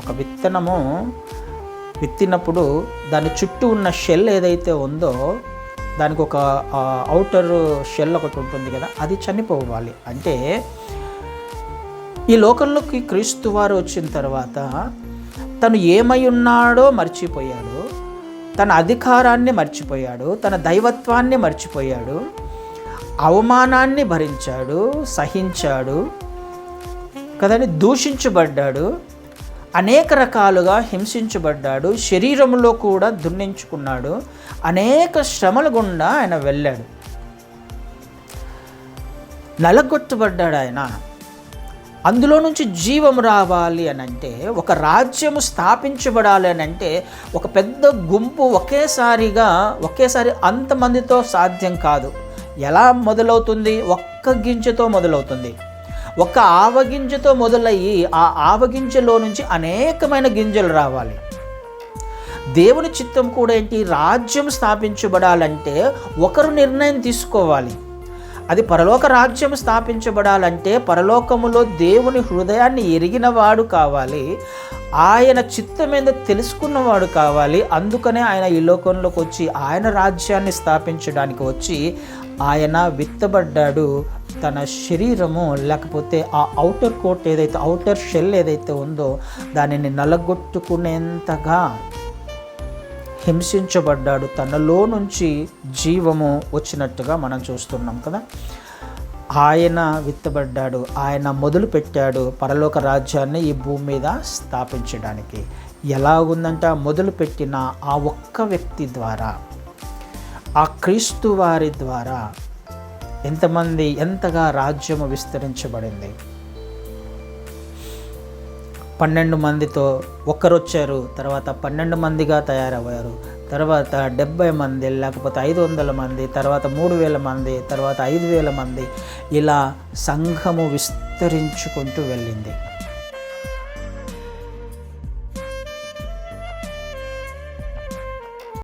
ఒక విత్తనము విత్తినప్పుడు దాని చుట్టూ ఉన్న షెల్ ఏదైతే ఉందో దానికి ఒక అవుటర్ షెల్ ఒకటి ఉంటుంది కదా అది చనిపోవాలి. అంటే ఈ లోకంలోకి క్రీస్తు వారు వచ్చిన తర్వాత తను ఏమై ఉన్నాడో మర్చిపోయాడు తన అధికారాన్ని మర్చిపోయాడు తన దైవత్వాన్ని మర్చిపోయాడు అవమానాన్ని భరించాడు సహించాడు కదండి దూషించబడ్డాడు అనేక రకాలుగా హింసించబడ్డాడు శరీరంలో కూడా దున్నించుకున్నాడు అనేక శ్రమల గుండా ఆయన వెళ్ళాడు. నలగొట్టబడ్డాడు ఆయన. అందులో నుంచి జీవం రావాలి అని అంటే ఒక రాజ్యము స్థాపించబడాలి అని అంటే ఒక పెద్ద గుంపు ఒకేసారిగా ఒకేసారి అంతమందితో సాధ్యం కాదు. ఎలా మొదలవుతుంది? ఒక్క గింజతో మొదలవుతుంది. ఒక ఆవగింజతో మొదలయ్యి ఆ ఆవగింజలో నుంచి అనేకమైన గింజలు రావాలి. దేవుని చిత్తం కూడా ఏంటి? రాజ్యం స్థాపించబడాలంటే ఒకరు నిర్ణయం తీసుకోవాలి. అది పరలోక రాజ్యం స్థాపించబడాలంటే పరలోకములో దేవుని హృదయాన్ని ఎరిగినవాడు కావాలి. ఆయన చిత్తం మీద తెలుసుకున్నవాడు కావాలి. అందుకనే ఆయన ఈ లోకంలోకి వచ్చి ఆయన రాజ్యాన్ని స్థాపించడానికి వచ్చి ఆయన విత్తబడ్డాడు. తన శరీరము లేకపోతే ఆ అవుటర్ కోట్ ఏదైతే అవుటర్ షెల్ ఏదైతే ఉందో దానిని నలగొట్టుకునేంతగా హింసించబడ్డాడు. తనలో నుంచి జీవము వచ్చినట్టుగా మనం చూస్తున్నాం కదా. ఆయన విత్తబడ్డాడు. ఆయన మొదలు పెట్టాడు పరలోక రాజ్యాన్ని ఈ భూమి మీద స్థాపించడానికి. ఎలా ఉందంటే ఆ మొదలుపెట్టిన ఆ ఒక్క వ్యక్తి ద్వారా ఆ క్రీస్తు వారి ద్వారా ఎంతమంది ఎంతగా రాజ్యము విస్తరించబడింది? పన్నెండు మందితో ఒక్కరు వచ్చారు తర్వాత పన్నెండు మందిగా తయారయ్యారు తర్వాత డెబ్బై మంది లేకపోతే ఐదు వందల మంది తర్వాత మూడు వేల మంది తర్వాత ఐదు వేల మంది ఇలా సంఘము విస్తరించుకుంటూ వెళ్ళింది.